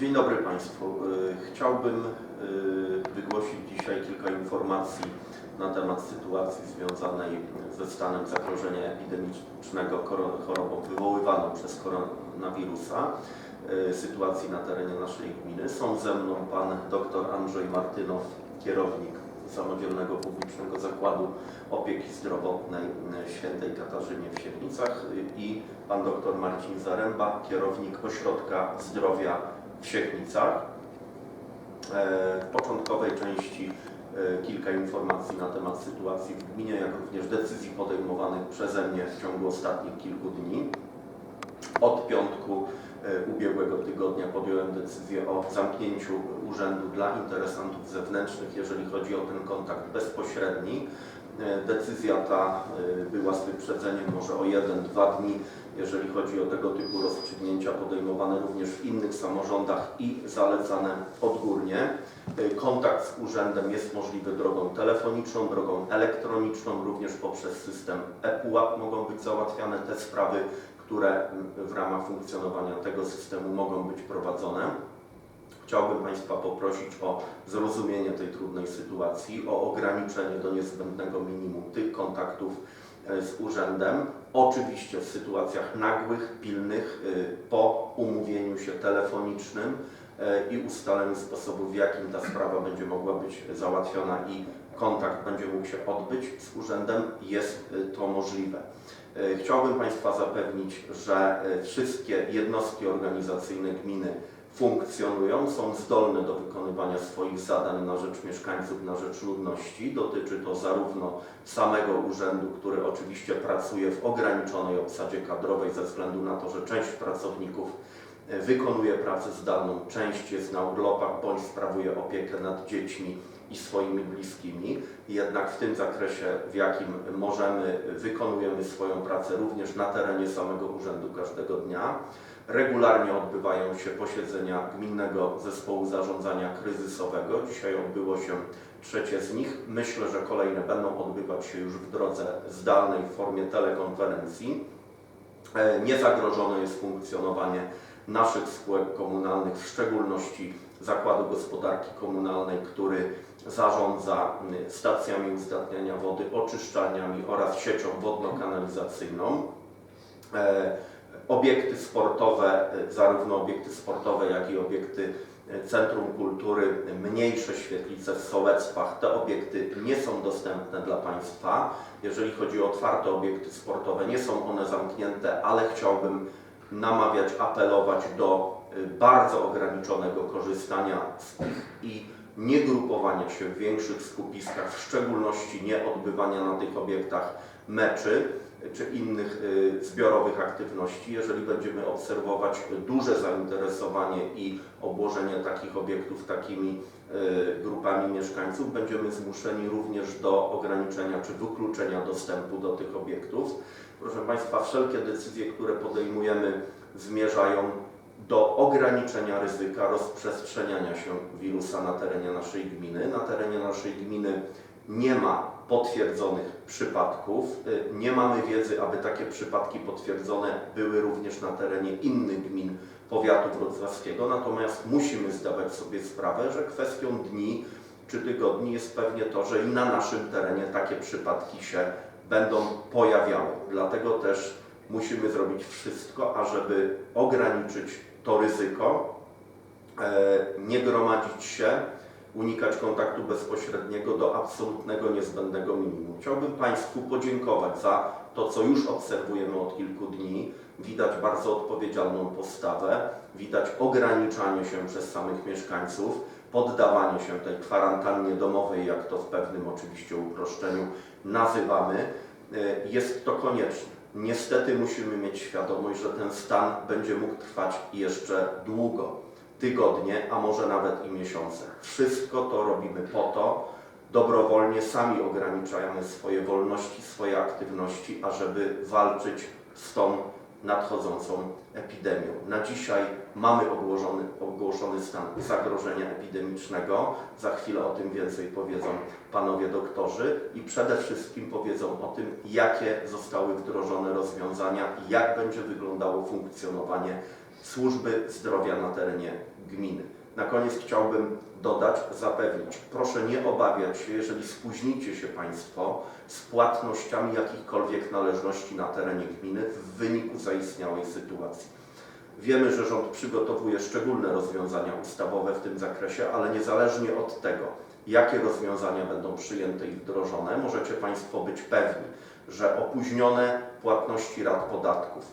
Dzień dobry Państwu. Y, Chciałbym y, wygłosić dzisiaj kilka informacji na temat sytuacji związanej ze stanem zagrożenia epidemicznego chorobą wywoływaną przez koronawirusa, y, sytuacji na terenie naszej gminy. Są ze mną Pan dr Andrzej Martynow, kierownik Samodzielnego Publicznego Zakładu Opieki Zdrowotnej Świętej Katarzynie w Siedlcach y, i Pan dr Marcin Zaręba, kierownik Ośrodka Zdrowia w Siechnicach. E, W początkowej części e, kilka informacji na temat sytuacji w gminie, jak również decyzji podejmowanych przeze mnie w ciągu ostatnich kilku dni. Od piątku e, ubiegłego tygodnia podjąłem decyzję o zamknięciu urzędu dla interesantów zewnętrznych, jeżeli chodzi o ten kontakt bezpośredni. E, Decyzja ta e, była z wyprzedzeniem może o jeden, dwa dni, jeżeli chodzi o tego typu rozstrzygnięcia podejmowane również w innych samorządach i zalecane odgórnie. E, Kontakt z urzędem jest możliwy drogą telefoniczną, drogą elektroniczną, również poprzez system ePUAP mogą być załatwiane te sprawy, które w ramach funkcjonowania tego systemu mogą być prowadzone. Chciałbym Państwa poprosić o zrozumienie tej trudnej sytuacji, o ograniczenie do niezbędnego minimum tych kontaktów e, z urzędem. Oczywiście w sytuacjach nagłych, pilnych, y, po umówieniu się telefonicznym e, i ustaleniu sposobu, w jakim ta sprawa będzie mogła być załatwiona i kontakt będzie mógł się odbyć z urzędem, jest to możliwe. E, Chciałbym Państwa zapewnić, że e, wszystkie jednostki organizacyjne gminy funkcjonują, są zdolne do wykonywania swoich zadań na rzecz mieszkańców, na rzecz ludności. Dotyczy to zarówno samego urzędu, który oczywiście pracuje w ograniczonej obsadzie kadrowej ze względu na to, że część pracowników e, wykonuje pracę zdalną, część jest na urlopach bądź sprawuje opiekę nad dziećmi i swoimi bliskimi. Jednak w tym zakresie, w jakim możemy, wykonujemy swoją pracę również na terenie samego urzędu każdego dnia. Regularnie odbywają się posiedzenia Gminnego Zespołu Zarządzania Kryzysowego. Dzisiaj odbyło się trzecie z nich. Myślę, że kolejne będą odbywać się już w drodze zdalnej w formie telekonferencji. E, Niezagrożone jest funkcjonowanie naszych spółek komunalnych, w szczególności Zakładu Gospodarki Komunalnej, który zarządza stacjami uzdatniania wody, oczyszczalniami oraz siecią wodno-kanalizacyjną. Obiekty sportowe, y, zarówno obiekty sportowe, jak i obiekty y, Centrum Kultury, mniejsze świetlice w Sołectwach, te obiekty nie są dostępne dla Państwa. Jeżeli chodzi o otwarte obiekty sportowe, nie są one zamknięte, ale chciałbym namawiać, apelować do y, bardzo ograniczonego korzystania z nich i nie grupowania się w większych skupiskach, w szczególności nie odbywania na tych obiektach meczy czy innych y, zbiorowych aktywności. Jeżeli będziemy obserwować duże zainteresowanie i obłożenie takich obiektów takimi y, grupami mieszkańców, będziemy zmuszeni również do ograniczenia czy wykluczenia dostępu do tych obiektów. Proszę Państwa, wszelkie decyzje, które podejmujemy, zmierzają do ograniczenia ryzyka rozprzestrzeniania się wirusa na terenie naszej gminy. Na terenie naszej gminy nie ma potwierdzonych przypadków. Y, Nie mamy wiedzy, aby takie przypadki potwierdzone były również na terenie innych gmin powiatu wrocławskiego. Natomiast musimy zdawać sobie sprawę, że kwestią dni czy tygodni jest pewnie to, że i na naszym terenie takie przypadki się będą pojawiały. Dlatego też musimy zrobić wszystko, ażeby ograniczyć to ryzyko, e, nie gromadzić się, unikać kontaktu bezpośredniego do absolutnego niezbędnego minimum. Chciałbym Państwu podziękować za to, co już obserwujemy od kilku dni. Widać bardzo odpowiedzialną postawę, widać ograniczanie się przez samych mieszkańców, poddawanie się tej kwarantannie domowej, jak to w pewnym oczywiście uproszczeniu nazywamy. E, Jest to konieczne. Niestety musimy mieć świadomość, że ten stan będzie mógł trwać jeszcze długo tygodnie, a może nawet i miesiące. Wszystko to robimy po to, dobrowolnie sami ograniczamy swoje wolności, swoje aktywności, ażeby walczyć z tą nadchodzącą epidemią. Na dzisiaj mamy ogłoszony, ogłoszony stan zagrożenia epidemicznego. Za chwilę o tym więcej powiedzą panowie doktorzy i przede wszystkim powiedzą o tym, jakie zostały wdrożone rozwiązania i jak będzie wyglądało funkcjonowanie służby zdrowia na terenie gminy. Na koniec chciałbym dodać, zapewnić, proszę nie obawiać się, jeżeli spóźnicie się Państwo z płatnościami jakichkolwiek należności na terenie gminy w wyniku zaistniałej sytuacji. Wiemy, że rząd przygotowuje szczególne rozwiązania ustawowe w tym zakresie, ale niezależnie od tego, jakie rozwiązania będą przyjęte i wdrożone, możecie Państwo być pewni, że opóźnione płatności rat podatków,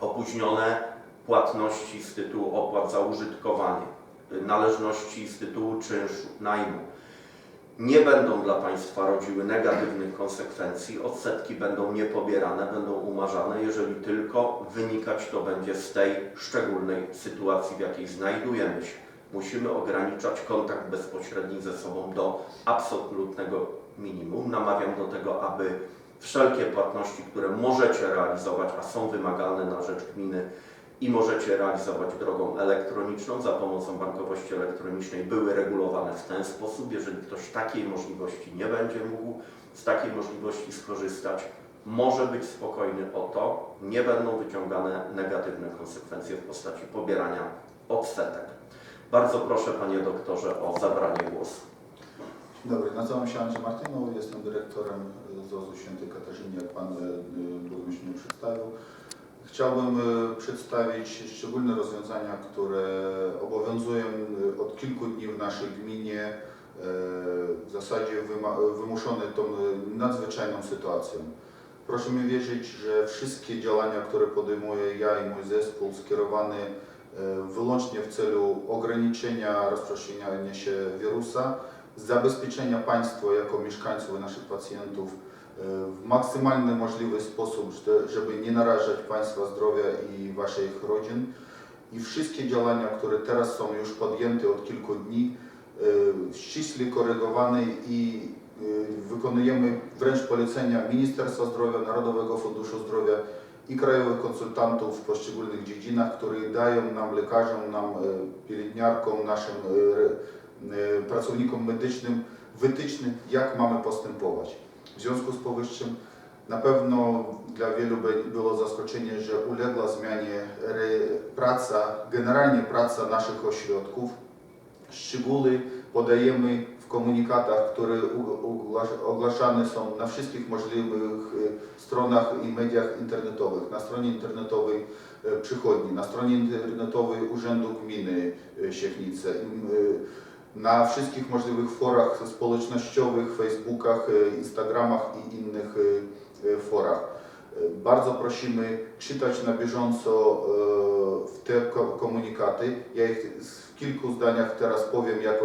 opóźnione płatności z tytułu opłat za użytkowanie, należności z tytułu czynszu, najmu, nie będą dla Państwa rodziły negatywnych konsekwencji, odsetki będą niepobierane, będą umarzane, jeżeli tylko wynikać to będzie z tej szczególnej sytuacji, w jakiej znajdujemy się. Musimy ograniczać kontakt bezpośredni ze sobą do absolutnego minimum. Namawiam do tego, aby wszelkie płatności, które możecie realizować, a są wymagalne na rzecz gminy, i możecie realizować drogą elektroniczną za pomocą bankowości elektronicznej były regulowane w ten sposób. Jeżeli ktoś takiej możliwości nie będzie mógł z takiej możliwości skorzystać, może być spokojny o to, nie będą wyciągane negatywne konsekwencje w postaci pobierania odsetek. Bardzo proszę Panie Doktorze o zabranie głosu. Dzień dobry, nazywam się Andrzej Martynow, jestem dyrektorem ZOZ-u Świętej Katarzyny, jak Pan e, Burmistrz mnie przedstawił. Chciałbym e, przedstawić szczególne rozwiązania, które obowiązują e, od kilku dni w naszej gminie, e, w zasadzie wymuszone tą nadzwyczajną sytuacją. Proszę mi wierzyć, że wszystkie działania, które podejmuję ja i mój zespół skierowane wyłącznie w celu ograniczenia rozprzestrzeniania się wirusa, zabezpieczenia państwa jako mieszkańców i naszych pacjentów w maksymalny możliwy sposób, że- żeby nie narażać Państwa zdrowia i Waszych rodzin. I wszystkie działania, które teraz są już podjęte od kilku dni, e, ściśle korygowane i e, wykonujemy wręcz polecenia Ministerstwa Zdrowia, Narodowego Funduszu Zdrowia i krajowych konsultantów w poszczególnych dziedzinach, które dają nam, lekarzom, nam, e, pielęgniarkom, naszym pracownikom medycznym wytyczne, jak mamy postępować. W związku z powyższym na pewno dla wielu było zaskoczenie, że uległa zmianie praca, generalnie praca naszych ośrodków. Szczegóły podajemy w komunikatach, które ogłaszane są na wszystkich możliwych e, stronach i mediach internetowych, na stronie internetowej e, przychodni, na stronie internetowej Urzędu Gminy e, Siechnice, na wszystkich możliwych forach społecznościowych, Facebookach, e, Instagramach i innych e, e, forach. Bardzo prosimy czytać na bieżąco w te ko- komunikaty. Ja ich w kilku zdaniach teraz powiem, jak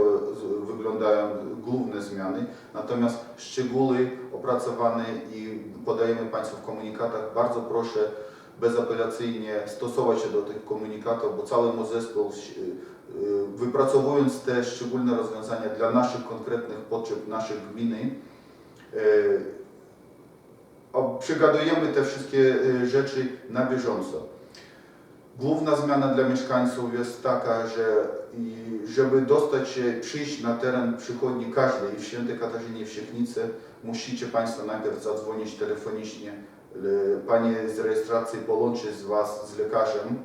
wyglądają główne zmiany. Natomiast szczegóły opracowane i podajemy Państwu w komunikatach. Bardzo proszę bezapelacyjnie stosować się do tych komunikatów, bo cały zespół wypracowując te szczególne rozwiązania dla naszych konkretnych potrzeb, naszych gminy, o- przygadujemy te wszystkie e, rzeczy na bieżąco. Główna zmiana dla mieszkańców jest taka, że i żeby dostać się, przyjść na teren przychodni każdej w Świętej Katarzynie i w Siechnicy, musicie Państwo najpierw zadzwonić telefonicznie. Panie z rejestracji połączy z Was z lekarzem,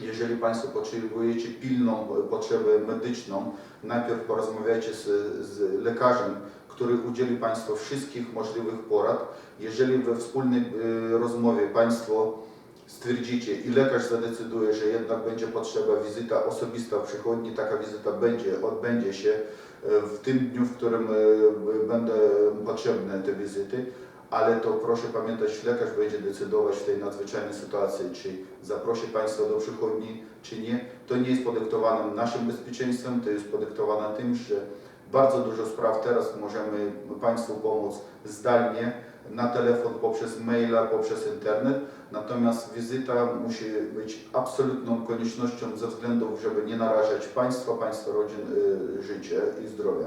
jeżeli Państwo potrzebujecie pilną potrzebę medyczną, najpierw porozmawiajcie z, z lekarzem, który udzieli Państwu wszystkich możliwych porad. Jeżeli we wspólnej y, rozmowie Państwo stwierdzicie i lekarz zadecyduje, że jednak będzie potrzeba wizyta osobista w przychodni, taka wizyta będzie, odbędzie się y, w tym dniu, w którym y, będą potrzebne te wizyty, ale to proszę pamiętać, lekarz będzie decydować w tej nadzwyczajnej sytuacji, czy zaprosi Państwa do przychodni, czy nie. To nie jest podyktowane naszym bezpieczeństwem, to jest podyktowane tym, że bardzo dużo spraw teraz możemy Państwu pomóc zdalnie, na telefon, poprzez maila, poprzez internet. Natomiast wizyta musi być absolutną koniecznością ze względów, żeby nie narażać Państwa, Państwa rodzin, y, życie i zdrowia.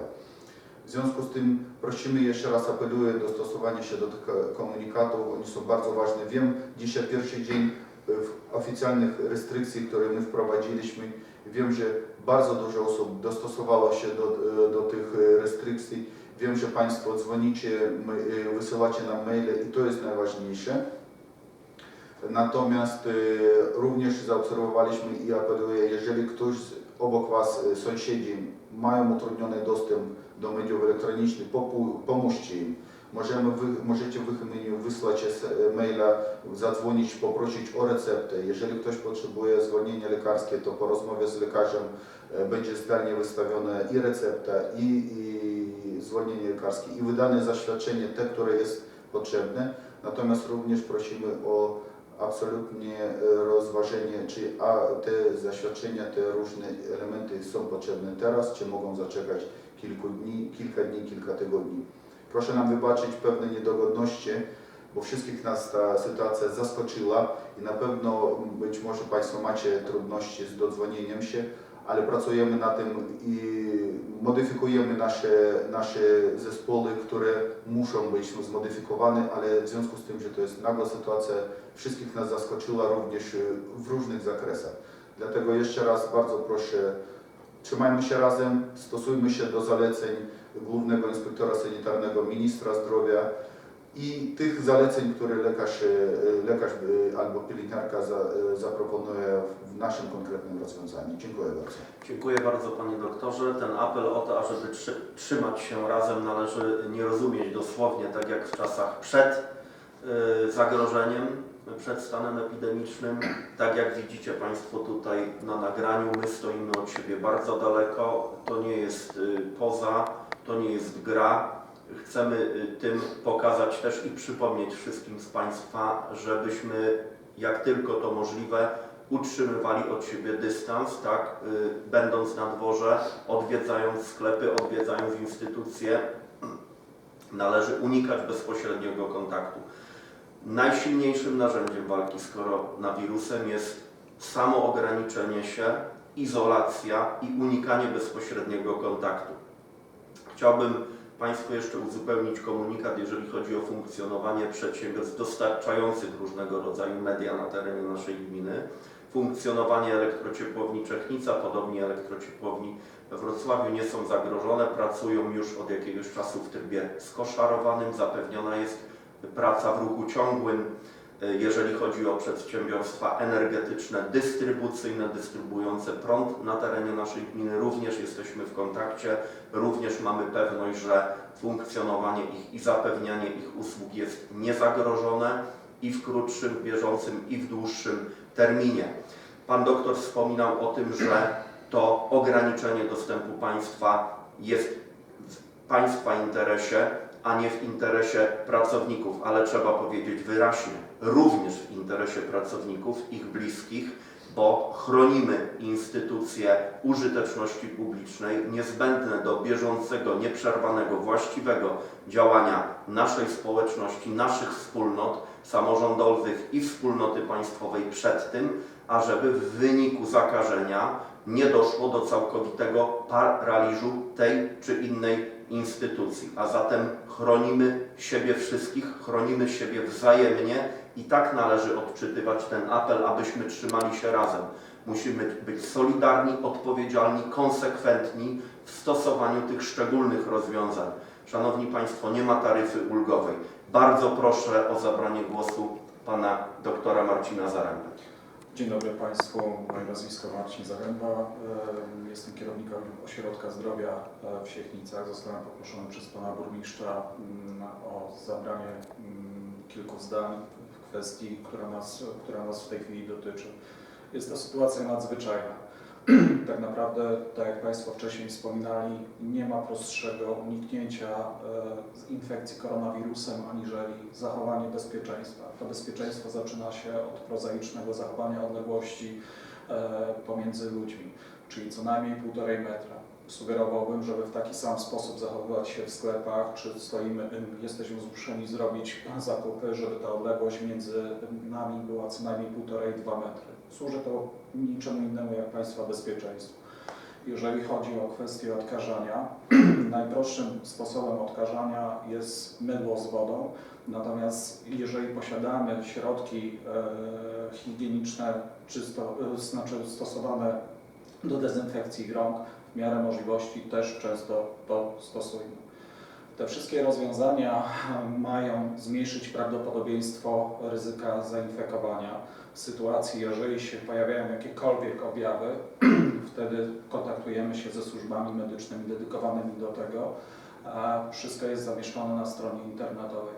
W związku z tym prosimy jeszcze raz, apeluję do stosowania się do tych ko- komunikatów, oni są bardzo ważne. Wiem, dzisiaj pierwszy dzień w oficjalnych restrykcji, które my wprowadziliśmy, wiem, że bardzo dużo osób dostosowało się do, y, do tych restrykcji. Wiem, że Państwo dzwonicie, y, wysyłacie nam maile i to jest najważniejsze. Natomiast również zaobserwowaliśmy i apeluję, jeżeli ktoś obok Was, sąsiedzi, mają utrudniony dostęp do mediów elektronicznych, pomóżcie im. Możemy wy, możecie w ich imieniu wysłać es- maila, zadzwonić, poprosić o receptę. Jeżeli ktoś potrzebuje zwolnienia lekarskie, to po rozmowie z lekarzem e, będzie zdalnie wystawione i recepta, i, i zwolnienie lekarskie, i wydane zaświadczenie, te, które jest potrzebne. Natomiast również prosimy o absolutnie e, rozważenie, czy a te zaświadczenia, te różne elementy są potrzebne teraz, czy mogą zaczekać kilku dni, kilka dni, kilka tygodni. Proszę nam wybaczyć pewne niedogodności, bo wszystkich nas ta sytuacja zaskoczyła i na pewno być może Państwo macie trudności z dodzwonieniem się, ale pracujemy na tym i modyfikujemy nasze, nasze zespoły, które muszą być zmodyfikowane, ale w związku z tym, że to jest nagła sytuacja, wszystkich nas zaskoczyła również w różnych zakresach. Dlatego jeszcze raz bardzo proszę, trzymajmy się razem, stosujmy się do zaleceń Głównego Inspektora Sanitarnego, Ministra Zdrowia i tych zaleceń, które lekarz, y, lekarz y, albo pielęgniarka za, y, zaproponuje w naszym konkretnym rozwiązaniu. Dziękuję bardzo. Dziękuję bardzo Panie Doktorze. Ten apel o to, ażeby trzy, trzymać się razem należy nie rozumieć dosłownie tak jak w czasach przed zagrożeniem, przed stanem epidemicznym. Tak jak widzicie Państwo tutaj na nagraniu, my stoimy od siebie bardzo daleko. To nie jest y, poza, to nie jest gra. Chcemy y, tym pokazać też i przypomnieć wszystkim z Państwa, żebyśmy jak tylko to możliwe utrzymywali od siebie dystans, tak, y, będąc na dworze, odwiedzając sklepy, odwiedzając instytucje, należy unikać bezpośredniego kontaktu. Najsilniejszym narzędziem walki z koronawirusem jest samo ograniczenie się, izolacja i unikanie bezpośredniego kontaktu. Chciałbym Państwu jeszcze uzupełnić komunikat, jeżeli chodzi o funkcjonowanie przedsiębiorstw dostarczających różnego rodzaju media na terenie naszej gminy. Funkcjonowanie elektrociepłowni Czechnica, podobnie elektrociepłowni we Wrocławiu nie są zagrożone, pracują już od jakiegoś czasu w trybie skoszarowanym, zapewniona jest praca w ruchu ciągłym, e, jeżeli chodzi o przedsiębiorstwa energetyczne, dystrybucyjne, dystrybuujące prąd na terenie naszej gminy, również jesteśmy w kontakcie, również mamy pewność, że funkcjonowanie ich i zapewnianie ich usług jest niezagrożone i w krótszym, bieżącym i w dłuższym terminie. Pan doktor wspominał o tym, że to ograniczenie dostępu państwa jest w państwa interesie, a nie w interesie pracowników, ale trzeba powiedzieć wyraźnie, również w interesie pracowników, ich bliskich, bo chronimy instytucje użyteczności publicznej niezbędne do bieżącego, nieprzerwanego, właściwego działania naszej społeczności, naszych wspólnot samorządowych i wspólnoty państwowej przed tym, ażeby w wyniku zakażenia nie doszło do całkowitego paraliżu tej czy innej instytucji. A zatem chronimy siebie wszystkich, chronimy siebie wzajemnie i tak należy odczytywać ten apel, abyśmy trzymali się razem. Musimy być solidarni, odpowiedzialni, konsekwentni w stosowaniu tych szczególnych rozwiązań. Szanowni Państwo, nie ma taryfy ulgowej. Bardzo proszę o zabranie głosu pana doktora Marcina Zaręby. Dzień dobry Państwu, moje nazwisko Marcin Zaręba. Em, Jestem kierownikiem Ośrodka Zdrowia e, w Siechnicach. Zostałem poproszony przez Pana Burmistrza mm, o zabranie mm, kilku zdań w kwestii, która nas, która nas w tej chwili dotyczy. Jest to sytuacja nadzwyczajna. Tak naprawdę, tak jak Państwo wcześniej wspominali, nie ma prostszego uniknięcia e, infekcji koronawirusem aniżeli zachowanie bezpieczeństwa. To bezpieczeństwo zaczyna się od prozaicznego zachowania odległości e, pomiędzy ludźmi, czyli co najmniej półtorej metra. Sugerowałbym, żeby w taki sam sposób zachowywać się w sklepach, czy stoimy, jesteśmy zmuszeni zrobić zakupy, żeby ta odległość między nami była co najmniej półtorej, dwa metry. Służy to niczemu innemu jak Państwa bezpieczeństwu. Jeżeli chodzi o kwestię odkażania, najprostszym sposobem odkażania jest mydło z wodą, natomiast jeżeli posiadamy środki e, higieniczne, czysto, e, znaczy stosowane do dezynfekcji rąk, w miarę możliwości też często to stosujmy. Te wszystkie rozwiązania mają zmniejszyć prawdopodobieństwo ryzyka zainfekowania. W sytuacji, jeżeli się pojawiają jakiekolwiek objawy, wtedy kontaktujemy się ze służbami medycznymi dedykowanymi do tego. Wszystko jest zamieszczone na stronie internetowej.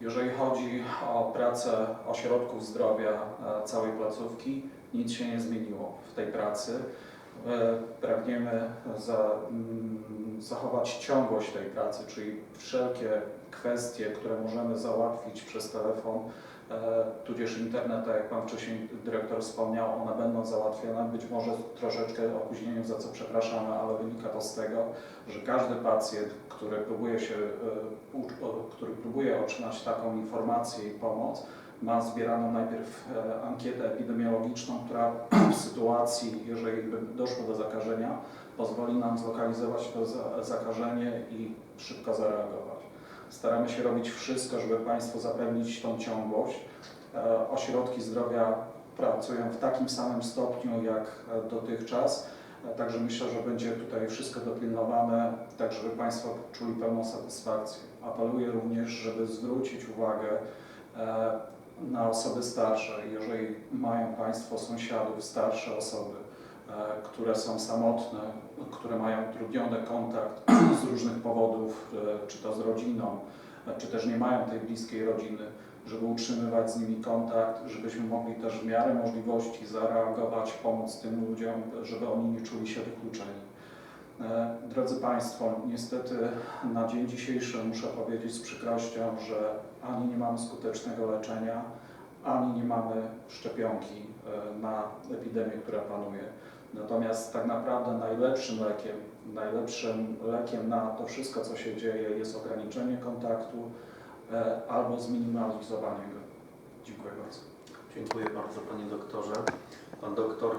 Jeżeli chodzi o pracę ośrodków zdrowia e, całej placówki, nic się nie zmieniło w tej pracy. E, Pragniemy za, mm, zachować ciągłość tej pracy, czyli wszelkie kwestie, które możemy załatwić przez telefon, e, tudzież internet, tak jak Pan wcześniej dyrektor wspomniał, one będą załatwione, być może troszeczkę opóźnieniem, za co przepraszamy, ale wynika to z tego, że każdy pacjent, który próbuje się, e, który próbuje otrzymać taką informację i pomoc, ma zbieraną najpierw e, ankietę epidemiologiczną, która w sytuacji, jeżeli by doszło do zakażenia, pozwoli nam zlokalizować to za- zakażenie i szybko zareagować. Staramy się robić wszystko, żeby Państwu zapewnić tą ciągłość. E, Ośrodki zdrowia pracują w takim samym stopniu jak e, dotychczas, także myślę, że będzie tutaj wszystko dopilnowane, tak żeby Państwo czuli pełną satysfakcję. Apeluję również, żeby zwrócić uwagę na osoby starsze. Jeżeli mają Państwo sąsiadów, starsze osoby, e, które są samotne, które mają utrudniony kontakt z różnych powodów, e, czy to z rodziną, e, czy też nie mają tej bliskiej rodziny, żeby utrzymywać z nimi kontakt, żebyśmy mogli też w miarę możliwości zareagować, pomóc tym ludziom, żeby oni nie czuli się wykluczeni. Drodzy Państwo, niestety na dzień dzisiejszy muszę powiedzieć z przykrością, że ani nie mamy skutecznego leczenia, ani nie mamy szczepionki e, na epidemię, która panuje. Natomiast tak naprawdę najlepszym lekiem, najlepszym lekiem na to wszystko, co się dzieje, jest ograniczenie kontaktu e, albo zminimalizowanie go. Dziękuję bardzo. Dziękuję bardzo Panie Doktorze. Pan Doktor y,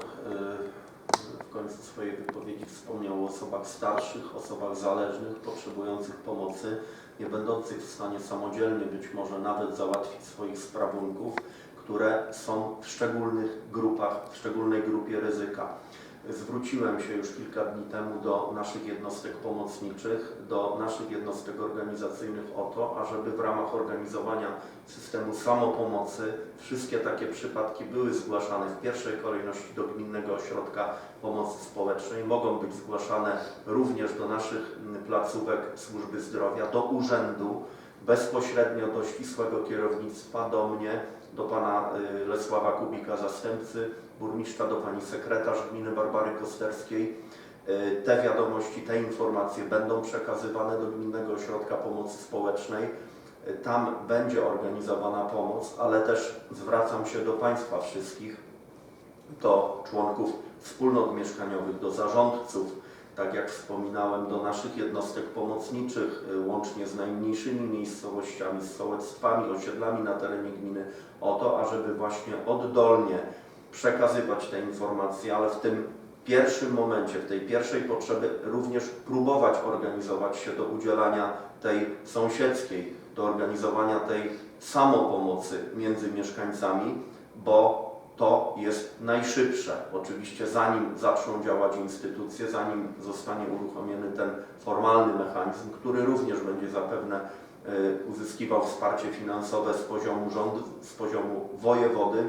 w swojej wypowiedzi wspomniał o osobach starszych, osobach zależnych, potrzebujących pomocy, nie będących w stanie samodzielnie być może nawet załatwić swoich sprawunków, które są w szczególnych grupach, w szczególnej grupie ryzyka. Zwróciłem się już kilka dni temu do naszych jednostek pomocniczych, do naszych jednostek organizacyjnych o to, ażeby w ramach organizowania systemu samopomocy wszystkie takie przypadki były zgłaszane w pierwszej kolejności do Gminnego Ośrodka Pomocy Społecznej. Mogą być zgłaszane również do naszych mm, placówek służby zdrowia, do urzędu, bezpośrednio do ścisłego kierownictwa, do mnie, do pana y, Lesława Kubika, zastępcy burmistrza, do pani sekretarz gminy Barbary Kosterskiej. Y, Te wiadomości, te informacje będą przekazywane do Gminnego Ośrodka Pomocy Społecznej. Y, Tam będzie organizowana pomoc, ale też zwracam się do Państwa wszystkich, do członków wspólnot mieszkaniowych, do zarządców, tak jak wspominałem, do naszych jednostek pomocniczych, y, łącznie z najmniejszymi miejscowościami, z sołectwami, osiedlami na terenie gminy, o to, ażeby właśnie oddolnie przekazywać te informacje, ale w tym pierwszym momencie, w tej pierwszej potrzebie również próbować organizować się do udzielania tej sąsiedzkiej, do organizowania tej samopomocy między mieszkańcami, bo to jest najszybsze. Oczywiście zanim zaczną działać instytucje, zanim zostanie uruchomiony ten formalny mechanizm, który również będzie zapewne y, uzyskiwał wsparcie finansowe z poziomu rządu, z poziomu wojewody,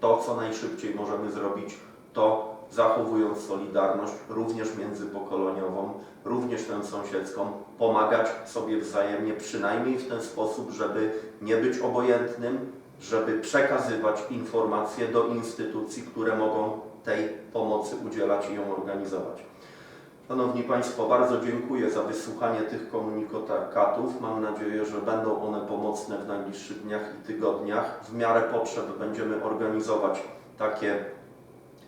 to co najszybciej możemy zrobić, to zachowując solidarność również międzypokoleniową, również tę sąsiedzką, pomagać sobie wzajemnie, przynajmniej w ten sposób, żeby nie być obojętnym, żeby przekazywać informacje do instytucji, które mogą tej pomocy udzielać i ją organizować. Szanowni Państwo, bardzo dziękuję za wysłuchanie tych komunikatów. Mam nadzieję, że będą one pomocne w najbliższych dniach i tygodniach. W miarę potrzeb będziemy organizować takie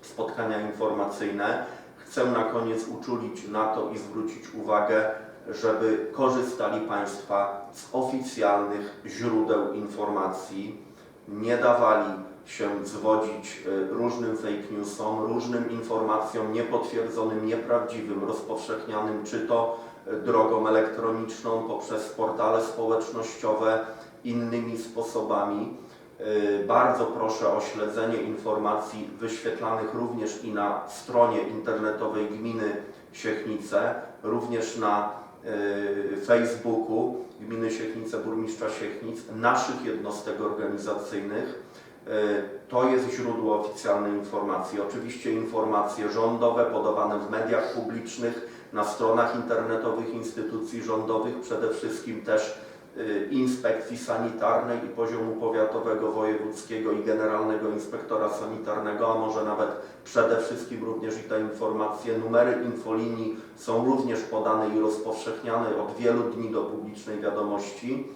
spotkania informacyjne. Chcę na koniec uczulić na to i zwrócić uwagę, żeby korzystali Państwa z oficjalnych źródeł informacji, nie dawali się zwodzić y, różnym fake newsom, różnym informacjom niepotwierdzonym, nieprawdziwym, rozpowszechnianym czy to y, drogą elektroniczną, poprzez portale społecznościowe, innymi sposobami. Y, Bardzo proszę o śledzenie informacji wyświetlanych również i na stronie internetowej gminy Siechnice, również na Facebooku Gminy Siechnice, Burmistrza Siechnic, naszych jednostek organizacyjnych. Y, To jest źródło oficjalnej informacji. Oczywiście informacje rządowe podawane w mediach publicznych, na stronach internetowych instytucji rządowych, przede wszystkim też inspekcji sanitarnej i poziomu powiatowego, wojewódzkiego i generalnego inspektora sanitarnego, a może nawet przede wszystkim również i te informacje, numery infolinii są również podane i rozpowszechniane od wielu dni do publicznej wiadomości.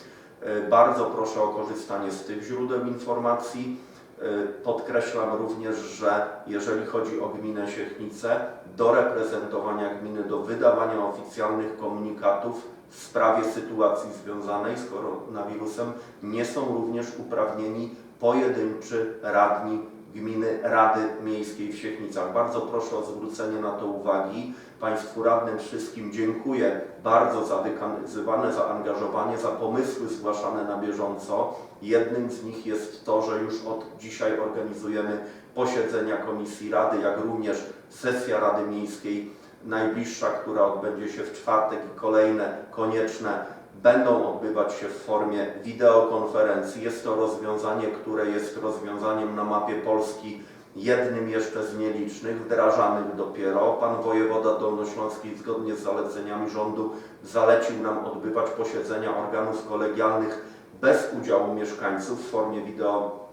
Y, Bardzo proszę o korzystanie z tych źródeł informacji. Y, Podkreślam również, że jeżeli chodzi o gminę Siechnice, do reprezentowania gminy, do wydawania oficjalnych komunikatów w sprawie sytuacji związanej z koronawirusem nie są również uprawnieni pojedynczy radni gminy Rady Miejskiej w Siechnicach. Bardzo proszę o zwrócenie na to uwagi. Państwu radnym wszystkim dziękuję bardzo za wykazywane zaangażowanie, za pomysły zgłaszane na bieżąco. Jednym z nich jest to, że już od dzisiaj organizujemy posiedzenia Komisji Rady, jak również sesja Rady Miejskiej najbliższa, która odbędzie się w czwartek i kolejne konieczne będą odbywać się w formie wideokonferencji. Jest to rozwiązanie, które jest rozwiązaniem na mapie Polski jednym jeszcze z nielicznych, wdrażanych dopiero. Pan wojewoda dolnośląski zgodnie z zaleceniami rządu zalecił nam odbywać posiedzenia organów kolegialnych bez udziału mieszkańców w formie wideo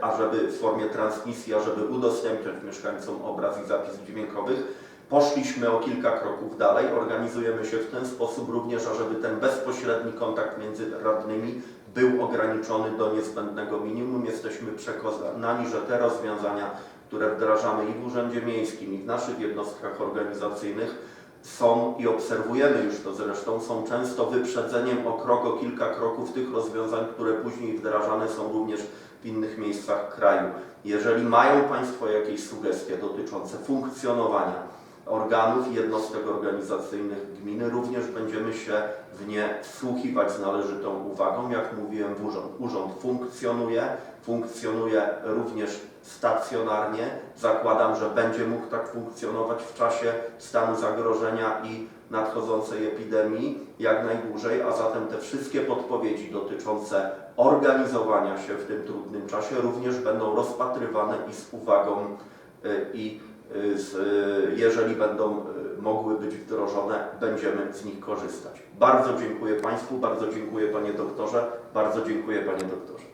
ażeby w formie transmisji, ażeby udostępniać mieszkańcom obraz i zapis dźwiękowych. Poszliśmy o kilka kroków dalej, organizujemy się w ten sposób również, ażeby ten bezpośredni kontakt między radnymi był ograniczony do niezbędnego minimum. Jesteśmy przekonani, że te rozwiązania, które wdrażamy i w Urzędzie Miejskim, i w naszych jednostkach organizacyjnych, są i obserwujemy już to zresztą, są często wyprzedzeniem o krok, o kilka kroków tych rozwiązań, które później wdrażane są również w innych miejscach kraju. Jeżeli mają Państwo jakieś sugestie dotyczące funkcjonowania organów i jednostek organizacyjnych gminy, również będziemy się w nie wsłuchiwać z należytą uwagą. Jak mówiłem, urząd, urząd funkcjonuje, funkcjonuje również stacjonarnie. Zakładam, że będzie mógł tak funkcjonować w czasie stanu zagrożenia i nadchodzącej epidemii jak najdłużej, a zatem te wszystkie podpowiedzi dotyczące organizowania się w tym trudnym czasie również będą rozpatrywane i z uwagą y, i y, z, y, jeżeli będą mogły być wdrożone, będziemy z nich korzystać. Bardzo dziękuję Państwu, bardzo dziękuję Panie Doktorze, bardzo dziękuję Panie Doktorze.